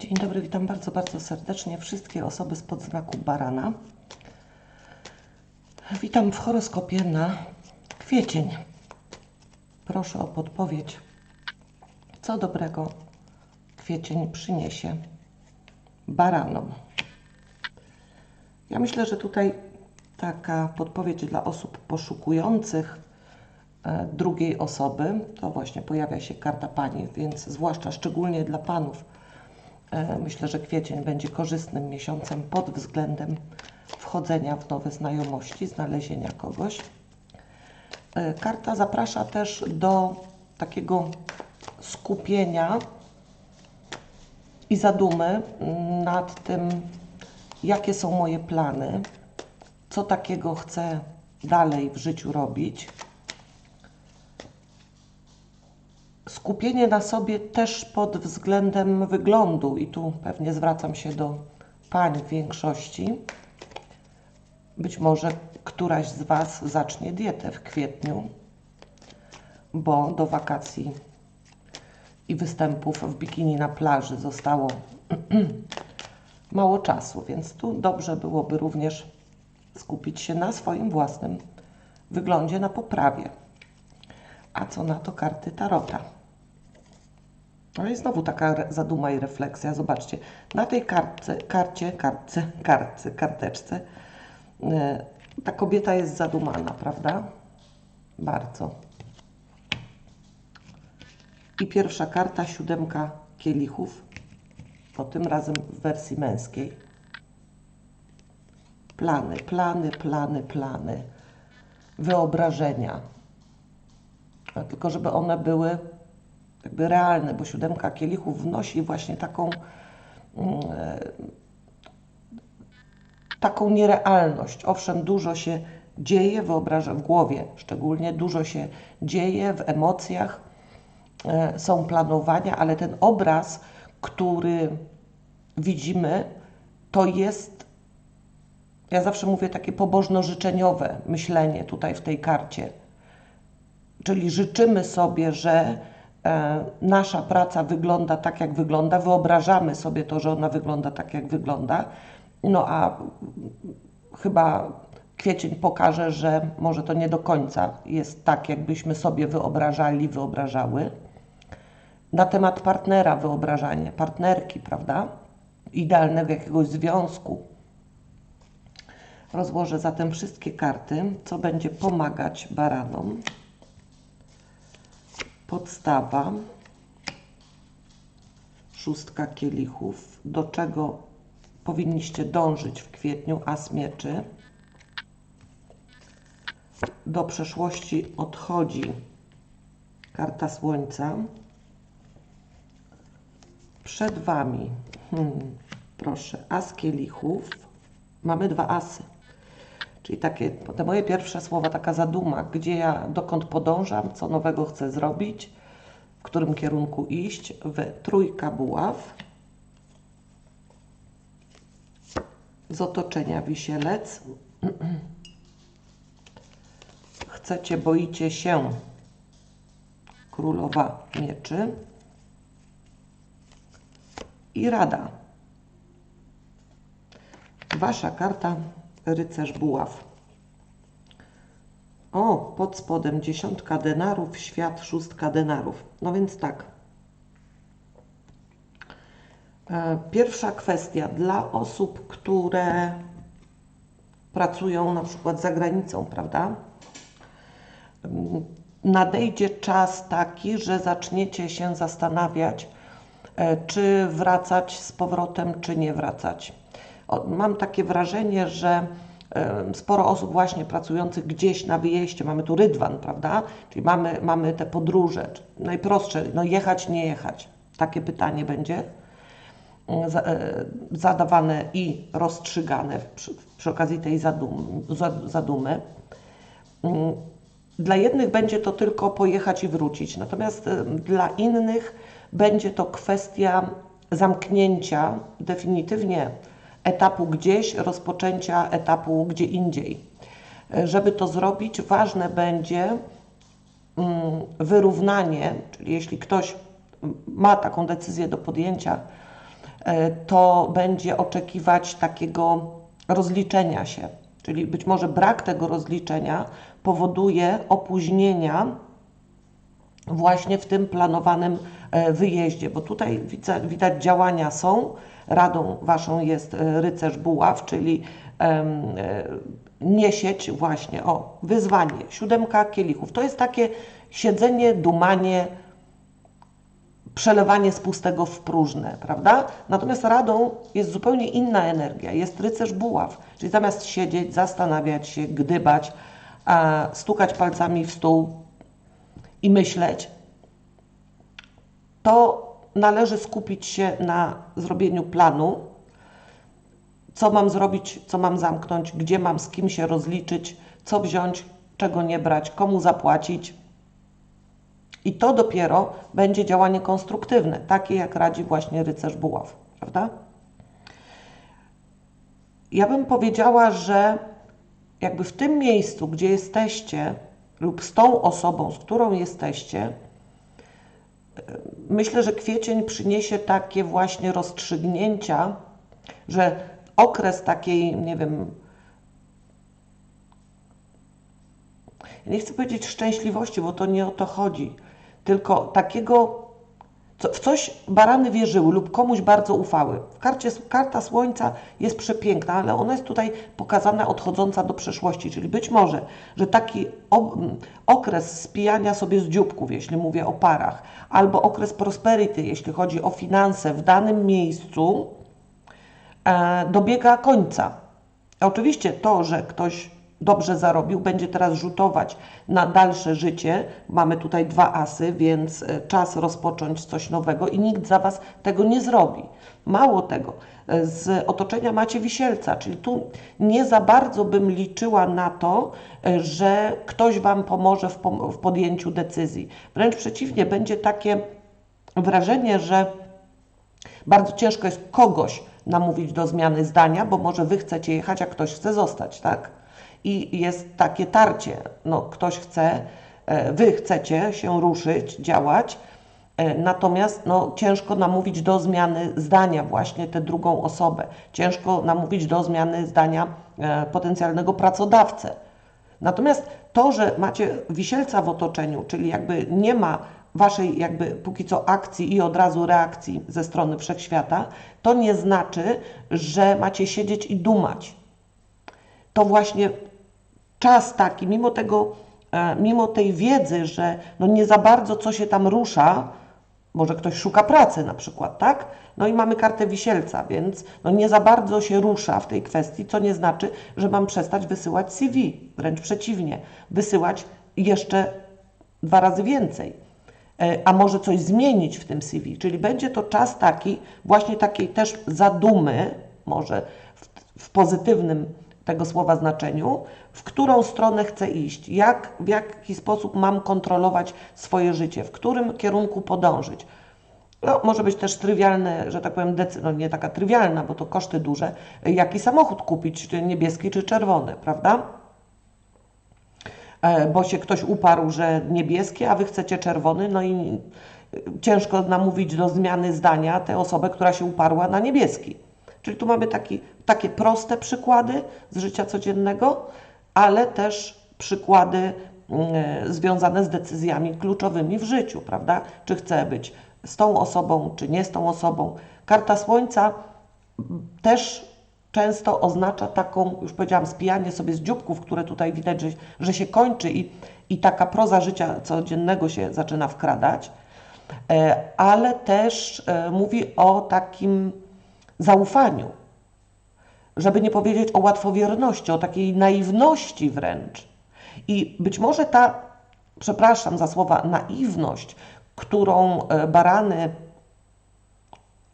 Dzień dobry, witam bardzo, bardzo serdecznie wszystkie osoby z podznaku barana. Witam w horoskopie na kwiecień. Proszę o podpowiedź, co dobrego kwiecień przyniesie baranom. Ja myślę, że tutaj taka podpowiedź dla osób poszukujących e, drugiej osoby, to właśnie pojawia się karta pani, więc zwłaszcza szczególnie dla panów, myślę, że kwiecień będzie korzystnym miesiącem pod względem wchodzenia w nowe znajomości, znalezienia kogoś. E, Karta zaprasza też do takiego skupienia i zadumy nad tym, jakie są moje plany, co takiego chcę dalej w życiu robić. Skupienie na sobie też pod względem wyglądu, i tu pewnie zwracam się do pań w większości. Być może któraś z Was zacznie dietę w kwietniu, bo do wakacji i występów w bikini na plaży zostało mało czasu, więc tu dobrze byłoby również skupić się na swoim własnym wyglądzie, na poprawie. A co na to karty Tarota? No i znowu taka zaduma i refleksja. Zobaczcie, na tej kartce, karcie, kartce, kartce, karteczce e, ta kobieta jest zadumana, prawda? Bardzo. I pierwsza karta, siódemka kielichów, to tym razem w wersji męskiej. Plany, plany, plany, plany, wyobrażenia. A tylko żeby one były jakby realne, bo siódemka kielichów wnosi właśnie taką, mm, e, taką nierealność. Owszem, dużo się dzieje, wyobrażam w głowie szczególnie, dużo się dzieje w emocjach, e, są planowania, ale ten obraz, który widzimy, to jest, ja zawsze mówię, takie pobożno-życzeniowe myślenie tutaj w tej karcie. Czyli życzymy sobie, że nasza praca wygląda tak, jak wygląda, wyobrażamy sobie to, że ona wygląda tak, jak wygląda. No a chyba kwiecień pokaże, że może to nie do końca jest tak, jakbyśmy sobie wyobrażali, wyobrażały. Na temat partnera wyobrażanie, partnerki, prawda? Idealnego jakiegoś związku. Rozłożę zatem wszystkie karty, co będzie pomagać baranom. Podstawa, szóstka kielichów, do czego powinniście dążyć w kwietniu, as mieczy. Do przeszłości odchodzi karta słońca. Przed Wami, hmm, proszę, as kielichów. Mamy dwa asy. Czyli takie, te moje pierwsze słowa, taka zaduma, gdzie ja, dokąd podążam, co nowego chcę zrobić, w którym kierunku iść, w trójka buław. Z otoczenia wisielec. Chcecie, boicie się. Królowa mieczy. I rada. Wasza karta rycerz buław. O, pod spodem dziesiątka denarów, świat szóstka denarów. No więc tak. E, Pierwsza kwestia dla osób, które pracują na przykład za granicą, prawda? Nadejdzie czas taki, że zaczniecie się zastanawiać, e, czy wracać z powrotem, czy nie wracać. Mam takie wrażenie, że sporo osób właśnie pracujących gdzieś na wyjeździe, mamy tu rydwan, prawda? Czyli mamy, mamy te podróże. Najprostsze, no jechać, nie jechać. Takie pytanie będzie za- e, zadawane i rozstrzygane przy, przy okazji tej zadum, za- zadumy. Mm, Dla jednych będzie to tylko pojechać i wrócić, natomiast dla innych będzie to kwestia zamknięcia definitywnie etapu gdzieś, rozpoczęcia etapu gdzie indziej. Żeby to zrobić, ważne będzie mm, wyrównanie, czyli jeśli ktoś ma taką decyzję do podjęcia, e, to będzie oczekiwać takiego rozliczenia się. Czyli być może brak tego rozliczenia powoduje opóźnienia właśnie w tym planowanym e, wyjeździe, bo tutaj widać działania są. Radą waszą jest e, rycerz buław, czyli e, nie sieć właśnie, o, wyzwanie, siódemka kielichów. To jest takie siedzenie, dumanie, przelewanie z pustego w próżne, prawda? Natomiast radą jest zupełnie inna energia, jest rycerz buław, czyli zamiast siedzieć, zastanawiać się, gdybać, a stukać palcami w stół i myśleć, to należy skupić się na zrobieniu planu, co mam zrobić, co mam zamknąć, gdzie mam z kim się rozliczyć, co wziąć, czego nie brać, komu zapłacić. I to dopiero będzie działanie konstruktywne, takie jak radzi właśnie rycerz buław, prawda? Ja bym powiedziała, że jakby w tym miejscu, gdzie jesteście, lub z tą osobą, z którą jesteście, myślę, że kwiecień przyniesie takie właśnie rozstrzygnięcia, że okres takiej, nie wiem, nie chcę powiedzieć szczęśliwości, bo to nie o to chodzi, tylko takiego, w coś barany wierzyły lub komuś bardzo ufały. W karcie, karta Słońca jest przepiękna, ale ona jest tutaj pokazana odchodząca do przeszłości, czyli być może, że taki okres spijania sobie z dzióbków, jeśli mówię o parach, albo okres prosperity, jeśli chodzi o finanse w danym miejscu, e, dobiega końca. Oczywiście to, że ktoś dobrze zarobił, będzie teraz rzutować na dalsze życie. Mamy tutaj dwa asy, więc e, czas rozpocząć coś nowego i nikt za Was tego nie zrobi. Mało tego, e, z otoczenia macie wisielca, czyli tu nie za bardzo bym liczyła na to, e, że ktoś Wam pomoże w, w podjęciu decyzji. Wręcz przeciwnie, będzie takie wrażenie, że bardzo ciężko jest kogoś namówić do zmiany zdania, bo może Wy chcecie jechać, a ktoś chce zostać, tak? I jest takie tarcie. No, ktoś chce, e, wy chcecie się ruszyć, działać, e, natomiast no, ciężko namówić do zmiany zdania właśnie tę drugą osobę. Ciężko namówić do zmiany zdania e, potencjalnego pracodawcę. Natomiast to, że macie wisielca w otoczeniu, czyli jakby nie ma waszej jakby póki co akcji i od razu reakcji ze strony wszechświata, to nie znaczy, że macie siedzieć i dumać. To właśnie czas taki, mimo tego, e, mimo tej wiedzy, że no nie za bardzo co się tam rusza, może ktoś szuka pracy na przykład, tak? No i mamy kartę wisielca, więc no nie za bardzo się rusza w tej kwestii, co nie znaczy, że mam przestać wysyłać CV. Wręcz przeciwnie, wysyłać jeszcze dwa razy więcej. E, a może coś zmienić w tym CV, czyli będzie to czas taki, właśnie takiej też zadumy, może w, w pozytywnym tego słowa znaczeniu, w którą stronę chcę iść, jak, w jaki sposób mam kontrolować swoje życie, w którym kierunku podążyć. No, może być też trywialne, że tak powiem, decyzja, no nie taka trywialna, bo to koszty duże, jaki samochód kupić, czy niebieski, czy czerwony, prawda? E, bo się ktoś uparł, że niebieski, a wy chcecie czerwony, no i ciężko namówić do zmiany zdania tę osobę, która się uparła na niebieski. Czyli tu mamy taki, takie proste przykłady z życia codziennego, ale też przykłady mm, związane z decyzjami kluczowymi w życiu, prawda? Czy chcę być z tą osobą, czy nie z tą osobą. Karta Słońca też często oznacza taką, już powiedziałam, spijanie sobie z dzióbków, które tutaj widać, że, że się kończy i, i taka proza życia codziennego się zaczyna wkradać, e, ale też e, mówi o takim zaufaniu, żeby nie powiedzieć o łatwowierności, o takiej naiwności wręcz. I być może ta, przepraszam za słowa, naiwność, którą e, barany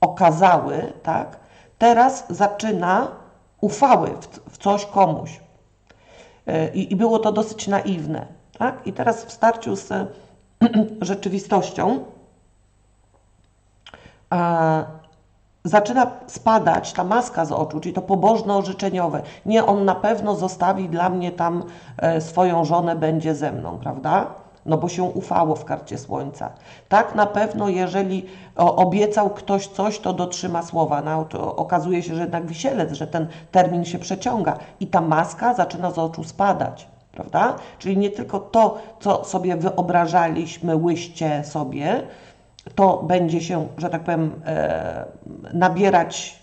okazały, tak, teraz zaczyna ufały w, w coś komuś. E, I, I, było to dosyć naiwne. Tak? I teraz w starciu z rzeczywistością zaczyna spadać ta maska z oczu, czyli to pobożno-życzeniowe. Nie, on na pewno zostawi dla mnie tam e, swoją żonę, będzie ze mną, prawda? no bo się ufało w karcie słońca. Tak na pewno, jeżeli o, obiecał ktoś coś, to dotrzyma słowa. No, to okazuje się, że jednak wisielec, że ten termin się przeciąga i ta maska zaczyna z oczu spadać. Prawda? Czyli nie tylko to, co sobie wyobrażaliśmy, łyście sobie, to będzie się, że tak powiem, e, nabierać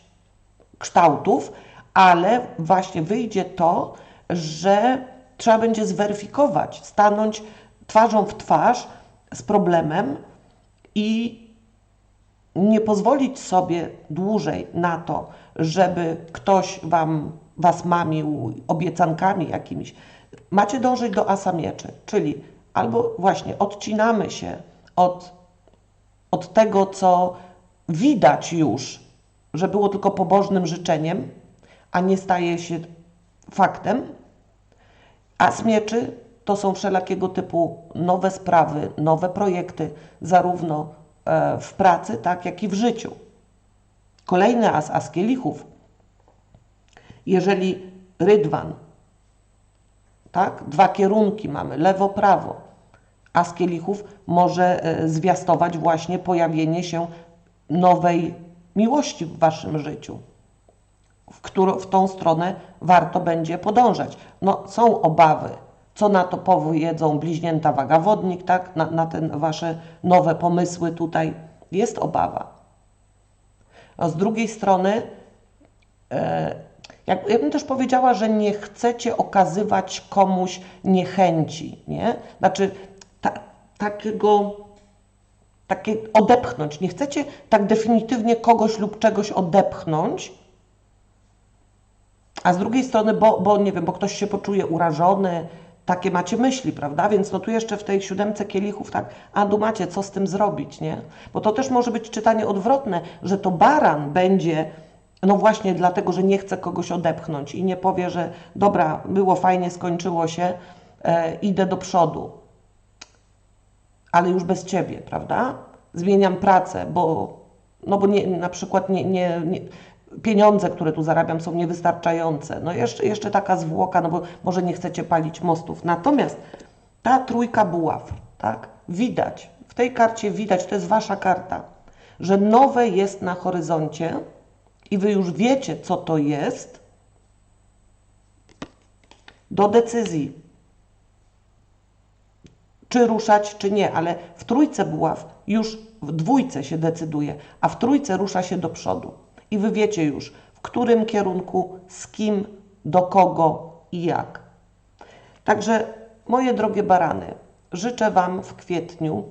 kształtów, ale właśnie wyjdzie to, że trzeba będzie zweryfikować, stanąć twarzą w twarz z problemem i nie pozwolić sobie dłużej na to, żeby ktoś wam, was mamił obiecankami jakimiś. Macie dążyć do asa mieczy, czyli albo właśnie odcinamy się od, od tego, co widać już, że było tylko pobożnym życzeniem, a nie staje się faktem. As mieczy to są wszelakiego typu nowe sprawy, nowe projekty, zarówno e, w pracy, tak jak i w życiu. Kolejny as, as kielichów. Jeżeli rydwan, tak, dwa kierunki mamy, lewo, prawo, as kielichów może e, zwiastować właśnie pojawienie się nowej miłości w waszym życiu w, którą, w tą stronę warto będzie podążać. No, są obawy, co na to powiedzą bliźnięta wagawodnik, tak? Na, na te wasze nowe pomysły tutaj jest obawa. A z drugiej strony, e, jak, ja bym też powiedziała, że nie chcecie okazywać komuś niechęci, nie? Znaczy, takiego takie odepchnąć. Nie chcecie tak definitywnie kogoś lub czegoś odepchnąć, a z drugiej strony, bo, bo nie wiem, bo ktoś się poczuje urażony, takie macie myśli, prawda? Więc no tu jeszcze w tej siódemce kielichów, tak, a macie, co z tym zrobić, nie? Bo to też może być czytanie odwrotne, że to baran będzie, no właśnie dlatego, że nie chce kogoś odepchnąć i nie powie, że dobra, było fajnie, skończyło się, e, idę do przodu, ale już bez ciebie, prawda? Zmieniam pracę, bo, no bo nie, na przykład nie, nie, nie pieniądze, które tu zarabiam, są niewystarczające. No jeszcze, jeszcze taka zwłoka, no bo może nie chcecie palić mostów. Natomiast ta trójka buław, tak, widać, w tej karcie widać, to jest wasza karta, że nowe jest na horyzoncie i wy już wiecie, co to jest, do decyzji, czy ruszać, czy nie, ale w trójce buław już w dwójce się decyduje, a w trójce rusza się do przodu i wy wiecie już, w którym kierunku, z kim, do kogo i jak. Także, moje drogie barany, życzę Wam w kwietniu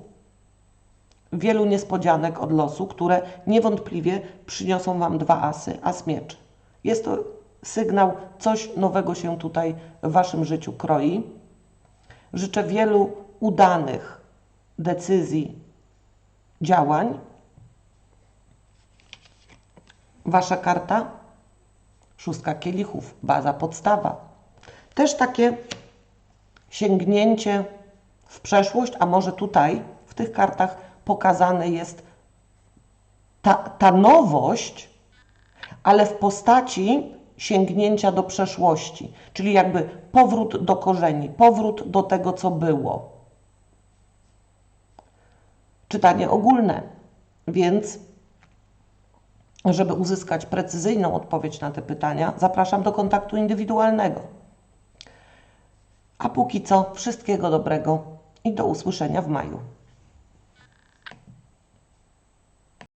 wielu niespodzianek od losu, które niewątpliwie przyniosą Wam dwa asy, as mieczy. Jest to sygnał, coś nowego się tutaj w Waszym życiu kroi. Życzę wielu udanych decyzji, działań, Wasza karta? Szóstka kielichów, baza, podstawa. Też takie sięgnięcie w przeszłość, a może tutaj w tych kartach pokazane jest ta, ta nowość, ale w postaci sięgnięcia do przeszłości, czyli jakby powrót do korzeni, powrót do tego, co było. Czytanie ogólne, więc żeby uzyskać precyzyjną odpowiedź na te pytania, zapraszam do kontaktu indywidualnego. A póki co, wszystkiego dobrego i do usłyszenia w maju.